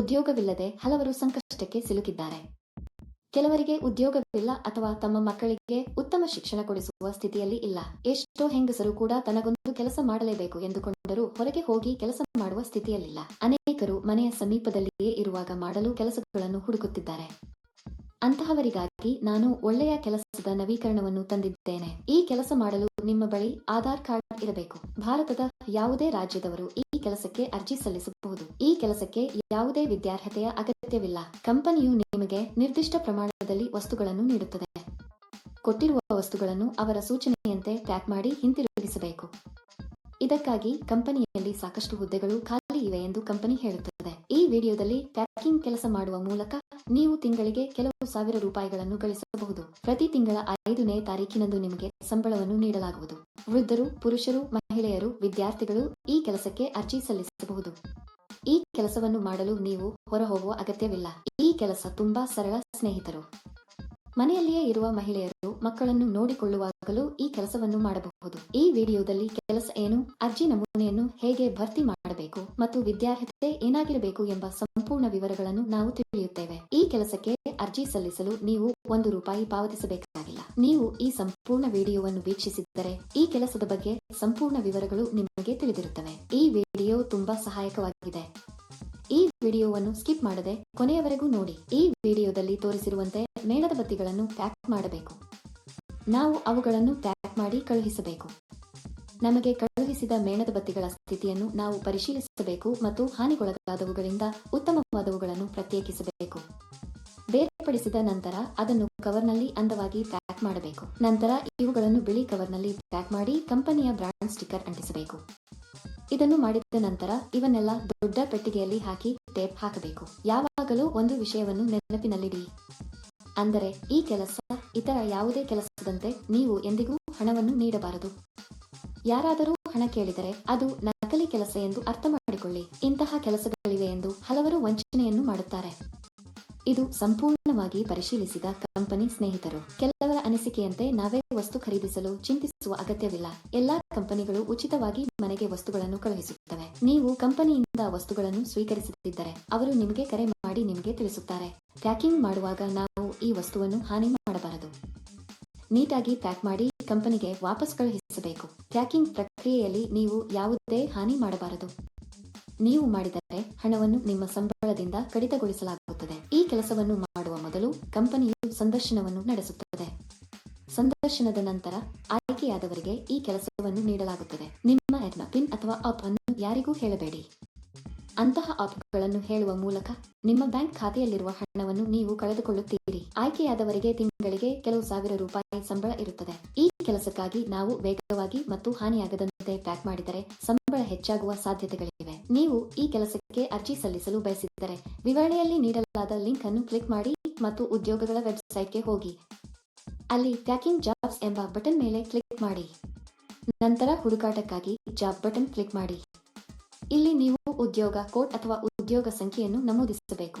ಉದ್ಯೋಗವಿಲ್ಲದೆ ಹಲವರು ಸಂಕಷ್ಟಕ್ಕೆ ಸಿಲುಕಿದ್ದಾರೆ. ಕೆಲವರಿಗೆ ಉದ್ಯೋಗವಿಲ್ಲ ಅಥವಾ ತಮ್ಮ ಮಕ್ಕಳಿಗೆ ಉತ್ತಮ ಶಿಕ್ಷಣ ಕೊಡಿಸುವ ಸ್ಥಿತಿಯಲ್ಲಿ ಇಲ್ಲ. ಎಷ್ಟೋ ಹೆಂಗಸರು ಕೂಡ ತನಗೊಂದು ಕೆಲಸ ಮಾಡಲೇಬೇಕು ಎಂದುಕೊಂಡರೂ ಹೊರಗೆ ಹೋಗಿ ಕೆಲಸ ಮಾಡುವ ಸ್ಥಿತಿಯಲ್ಲಿಲ್ಲ. ಅನೇಕರು ಮನೆಯ ಸಮೀಪದಲ್ಲಿಯೇ ಇರುವಾಗ ಮಾಡಲು ಕೆಲಸಗಳನ್ನು ಹುಡುಕುತ್ತಿದ್ದಾರೆ. ಅಂತಹವರಿಗಾಗಿ ನಾನು ಒಳ್ಳೆಯ ಕೆಲಸದ ನವೀಕರಣವನ್ನು ತಂದಿದ್ದೇನೆ. ಈ ಕೆಲಸ ಮಾಡಲು ನಿಮ್ಮ ಬಳಿ ಆಧಾರ್ ಕಾರ್ಡ್ ಇರಬೇಕು. ಭಾರತದ ಯಾವುದೇ ರಾಜ್ಯದವರು ಈ ಕೆಲಸಕ್ಕೆ ಅರ್ಜಿ ಸಲ್ಲಿಸಬಹುದು. ಈ ಕೆಲಸಕ್ಕೆ ಯಾವುದೇ ವಿದ್ಯಾರ್ಹತೆಯ ಅಗತ್ಯವಿಲ್ಲ. ಕಂಪನಿಯು ನಿಮಗೆ ನಿರ್ದಿಷ್ಟ ಪ್ರಮಾಣದಲ್ಲಿ ವಸ್ತುಗಳನ್ನು ನೀಡುತ್ತದೆ. ಕೊಟ್ಟಿರುವ ವಸ್ತುಗಳನ್ನು ಅವರ ಸೂಚನೆಯಂತೆ ಪ್ಯಾಕ್ ಮಾಡಿ ಹಿಂತಿರುಗಿಸಬೇಕು. ಇದಕ್ಕಾಗಿ ಕಂಪನಿಯಲ್ಲಿ ಸಾಕಷ್ಟು ಹುದ್ದೆಗಳು ಖಾಲಿ ಇವೆ ಎಂದು ಕಂಪನಿ ಹೇಳುತ್ತದೆ. ವಿಡಿಯೋದಲ್ಲಿ ಪ್ಯಾಕಿಂಗ್ ಕೆಲಸ ಮಾಡುವ ಮೂಲಕ ನೀವು ತಿಂಗಳಿಗೆ ಕೆಲವು ಸಾವಿರ ರೂಪಾಯಿಗಳನ್ನು ಗಳಿಸಬಹುದು. ಪ್ರತಿ ತಿಂಗಳ ಐದನೇ ತಾರೀಕಿನಂದು ನಿಮಗೆ ಸಂಬಳವನ್ನು ನೀಡಲಾಗುವುದು. ವೃದ್ಧರು, ಪುರುಷರು, ಮಹಿಳೆಯರು, ವಿದ್ಯಾರ್ಥಿಗಳು ಈ ಕೆಲಸಕ್ಕೆ ಅರ್ಜಿ ಸಲ್ಲಿಸಬಹುದು. ಈ ಕೆಲಸವನ್ನು ಮಾಡಲು ನೀವು ಹೊರಹೋಗುವ ಅಗತ್ಯವಿಲ್ಲ. ಈ ಕೆಲಸ ತುಂಬಾ ಸರಳ ಸ್ನೇಹಿತರು. ಮನೆಯಲ್ಲಿಯೇ ಇರುವ ಮಹಿಳೆಯರು ಮಕ್ಕಳನ್ನು ನೋಡಿಕೊಳ್ಳುವಾಗಲೂ ಈ ಕೆಲಸವನ್ನು ಮಾಡಬಹುದು. ಈ ವಿಡಿಯೋದಲ್ಲಿ ಕೆಲಸ ಏನು, ಅರ್ಜಿ ನಮೂನೆಯನ್ನು ಹೇಗೆ ಭರ್ತಿ ಮಾಡಬೇಕು ಮತ್ತು ವಿದ್ಯಾರ್ಹತೆ ಏನಾಗಿರಬೇಕು ಎಂಬ ಸಂಪೂರ್ಣ ವಿವರಗಳನ್ನು ನಾವು ತಿಳಿಯುತ್ತೇವೆ. ಈ ಕೆಲಸಕ್ಕೆ ಅರ್ಜಿ ಸಲ್ಲಿಸಲು ನೀವು ಒಂದು ರೂಪಾಯಿ ಪಾವತಿಸಬೇಕಾಗಿಲ್ಲ. ನೀವು ಈ ಸಂಪೂರ್ಣ ವಿಡಿಯೋವನ್ನು ವೀಕ್ಷಿಸಿದ್ದರೆ ಈ ಕೆಲಸದ ಬಗ್ಗೆ ಸಂಪೂರ್ಣ ವಿವರಗಳು ನಿಮಗೆ ತಿಳಿದಿರುತ್ತವೆ. ಈ ವಿಡಿಯೋ ತುಂಬಾ ಸಹಾಯಕವಾಗಿದೆ. ಈ ವಿಡಿಯೋವನ್ನು ಸ್ಕಿಪ್ ಮಾಡದೆ ಕೊನೆಯವರೆಗೂ ನೋಡಿ. ಈ ವಿಡಿಯೋದಲ್ಲಿ ತೋರಿಸಿರುವಂತೆ ಮೇಣದ ಬತ್ತಿಗಳನ್ನು ಪ್ಯಾಕ್ ಮಾಡಬೇಕು. ನಾವು ಅವುಗಳನ್ನು ಪ್ಯಾಕ್ ಮಾಡಿ ಕಳುಹಿಸಬೇಕು. ನಮಗೆ ಕಳುಹಿಸಿದ ಮೇಣದ ಬತ್ತಿಗಳ ಸ್ಥಿತಿಯನ್ನು ನಾವು ಪರಿಶೀಲಿಸಬೇಕು ಮತ್ತು ಹಾನಿಗೊಳಗಾದವುಗಳಿಂದ ಉತ್ತಮವಾದವುಗಳನ್ನು ಪ್ರತ್ಯೇಕಿಸಬೇಕು. ಬೇರ್ಪಡಿಸಿದ ನಂತರ ಅದನ್ನು ಕವರ್ನಲ್ಲಿ ಅಂದವಾಗಿ ಪ್ಯಾಕ್ ಮಾಡಬೇಕು. ನಂತರ ಇವುಗಳನ್ನು ಬಿಳಿ ಕವರ್ನಲ್ಲಿ ಪ್ಯಾಕ್ ಮಾಡಿ ಕಂಪನಿಯ ಬ್ರಾಂಡ್ ಸ್ಟಿಕ್ಕರ್ ಅಂಟಿಸಬೇಕು. ಇದನ್ನು ಮಾಡಿದ ನಂತರ ಇವನ್ನೆಲ್ಲ ದೊಡ್ಡ ಪೆಟ್ಟಿಗೆಯಲ್ಲಿ ಹಾಕಿ ಟೇಪ್ ಹಾಕಬೇಕು. ಯಾವಾಗಲೂ ಒಂದು ವಿಷಯವನ್ನು ನೆನಪಿನಲ್ಲಿಡಿ. ಅಂದರೆ ಈ ಕೆಲಸ ಇತರ ಯಾವುದೇ ಕೆಲಸದಂತೆ ನೀವು ಎಂದಿಗೂ ಹಣವನ್ನು ನೀಡಬಾರದು. ಯಾರಾದರೂ ಹಣ ಕೇಳಿದರೆ ಅದು ನಕಲಿ ಕೆಲಸ ಎಂದು ಅರ್ಥ ಮಾಡಿಕೊಳ್ಳಿ. ಇಂತಹ ಕೆಲಸಗಳಿವೆ ಎಂದು ಹಲವರು ವಂಚನೆಯನ್ನು ಮಾಡುತ್ತಾರೆ. ಇದು ಸಂಪೂರ್ಣವಾಗಿ ಪರಿಶೀಲಿಸಿದ ಕಂಪನಿ ಸ್ನೇಹಿತರು. ಕೆಲವರ ಅನಿಸಿಕೆಯಂತೆ ನಾವೇ ವಸ್ತು ಖರೀದಿಸಲು ಚಿಂತಿಸುವ ಅಗತ್ಯವಿಲ್ಲ. ಎಲ್ಲಾ ಕಂಪನಿಗಳು ಉಚಿತವಾಗಿ ಮನೆಗೆ ವಸ್ತುಗಳನ್ನು ಕಳುಹಿಸುತ್ತವೆ. ನೀವು ಕಂಪನಿಯಿಂದ ವಸ್ತುಗಳನ್ನು ಸ್ವೀಕರಿಸುತ್ತಿದ್ದರೆ ಅವರು ನಿಮಗೆ ಕರೆ ಮಾಡಿ ನಿಮಗೆ ತಿಳಿಸುತ್ತಾರೆ. ಪ್ಯಾಕಿಂಗ್ ಮಾಡುವಾಗ ನಾವು ಈ ವಸ್ತುವನ್ನು ಹಾನಿ ಮಾಡಬಾರದು. ನೀಟಾಗಿ ಪ್ಯಾಕ್ ಮಾಡಿ ಕಂಪನಿಗೆ ವಾಪಸ್ ಕಳುಹಿಸಬೇಕು. ಪ್ಯಾಕಿಂಗ್ ಪ್ರಕ್ರಿಯೆಯಲ್ಲಿ ನೀವು ಯಾವುದೇ ಹಾನಿ ಮಾಡಬಾರದು. ನೀವು ಮಾಡಿದರೆ ಹಣವನ್ನು ನಿಮ್ಮ ಸಂಬಳದಿಂದ ಕಡಿತಗೊಳಿಸಲಾಗುತ್ತದೆ. ಈ ಕೆಲಸವನ್ನು ಮಾಡುವ ಮೊದಲು ಕಂಪನಿಯು ಸಂದರ್ಶನವನ್ನು ನಡೆಸುತ್ತದೆ. ಸಂದರ್ಶನದ ನಂತರ ಆಯ್ಕೆಯಾದವರಿಗೆ ಈ ಕೆಲಸವನ್ನು ನೀಡಲಾಗುತ್ತದೆ. ನಿಮ್ಮ ಎಡ್ನ ಪಿನ್ ಅಥವಾ ಆಪ್ ಅನ್ನು ಯಾರಿಗೂ ಹೇಳಬೇಡಿ. ಅಂತಹ ಆಪ್ಗಳನ್ನು ಹೇಳುವ ಮೂಲಕ ನಿಮ್ಮ ಬ್ಯಾಂಕ್ ಖಾತೆಯಲ್ಲಿರುವ ಹಣವನ್ನು ನೀವು ಕಳೆದುಕೊಳ್ಳುತ್ತೀರಿ. ಆಯ್ಕೆಯಾದವರಿಗೆ ತಿಂಗಳಿಗೆ ಕೆಲವು ಸಾವಿರ ರೂಪಾಯಿ ಸಂಬಳ ಇರುತ್ತದೆ. ಈ ಕೆಲಸಕ್ಕಾಗಿ ನಾವು ವೇಗವಾಗಿ ಮತ್ತು ಹಾನಿಯಾಗದಂತೆ ಪ್ಯಾಕ್ ಮಾಡಿದರೆ ಸಂಬಳ ಹೆಚ್ಚಾಗುವ ಸಾಧ್ಯತೆಗಳಿವೆ. ನೀವು ಈ ಕೆಲಸಕ್ಕೆ ಅರ್ಜಿ ಸಲ್ಲಿಸಲು ಬಯಸಿದ್ದರೆ ವಿವರಣೆಯಲ್ಲಿ ನೀಡಲಾದ ಲಿಂಕ್ ಅನ್ನು ಕ್ಲಿಕ್ ಮಾಡಿ ಮತ್ತು ಉದ್ಯೋಗಗಳ ವೆಬ್ಸೈಟ್ಗೆ ಹೋಗಿ. ಅಲ್ಲಿ ಪ್ಯಾಕಿಂಗ್ ಜಾಬ್ಸ್ ಎಂಬ ಬಟನ್ ಮೇಲೆ ಕ್ಲಿಕ್ ಮಾಡಿ. ನಂತರ ಹುಡುಕಾಟಕ್ಕಾಗಿ ಜಾಬ್ ಬಟನ್ ಕ್ಲಿಕ್ ಮಾಡಿ. ಇಲ್ಲಿ ನೀವು ಉದ್ಯೋಗ ಕೋಡ್ ಅಥವಾ ಉದ್ಯೋಗ ಸಂಖ್ಯೆಯನ್ನು ನಮೂದಿಸಬೇಕು.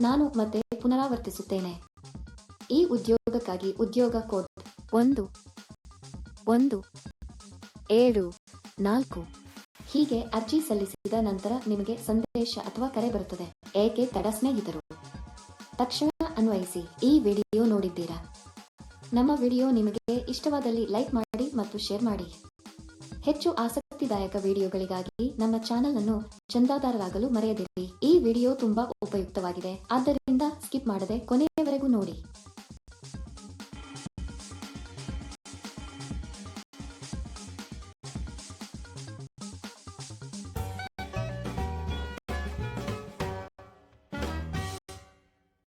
ನಾನು ಮತ್ತೆ ಪುನರಾವರ್ತಿಸುತ್ತೇನೆ. ಈ ಉದ್ಯೋಗಕ್ಕಾಗಿ ಉದ್ಯೋಗ ಕೋಡ್ ಒಂದು ಒಂದು, ಏಳು, ನಾಲ್ಕು. ಹೀಗೆ ಅರ್ಜಿ ಸಲ್ಲಿಸಿದ ನಂತರ ನಿಮಗೆ ಸಂದೇಶ ಅಥವಾ ಕರೆ ಬರುತ್ತದೆ. ಏಕೆ ತಡ ಸ್ನೇಹಿತರು? ತಕ್ಷಣ ಅನ್ವಯಿಸಿ, ಈ ವಿಡಿಯೋ ನೋಡಿದ್ದೀರಾ? ನಮ್ಮ ವಿಡಿಯೋ ನಿಮಗೆ ಇಷ್ಟವಾದಲ್ಲಿ ಲೈಕ್ ಮಾಡಿ ಮತ್ತು ಶೇರ್ ಮಾಡಿ. ಹೆಚ್ಚು ಆಸಕ್ತಿದಾಯಕ ವಿಡಿಯೋಗಳಿಗಾಗಿ ನಮ್ಮ ಚಾನೆಲ್ ಅನ್ನು ಚಂದಾದಾರರಾಗಲು ಮರೆಯದಿರಿ. ಈ ವಿಡಿಯೋ ತುಂಬಾ ಉಪಯುಕ್ತವಾಗಿದೆ. ಆದ್ದರಿಂದ ಸ್ಕಿಪ್ ಮಾಡದೆ ಕೊನೆಯವರೆಗೂ ನೋಡಿ.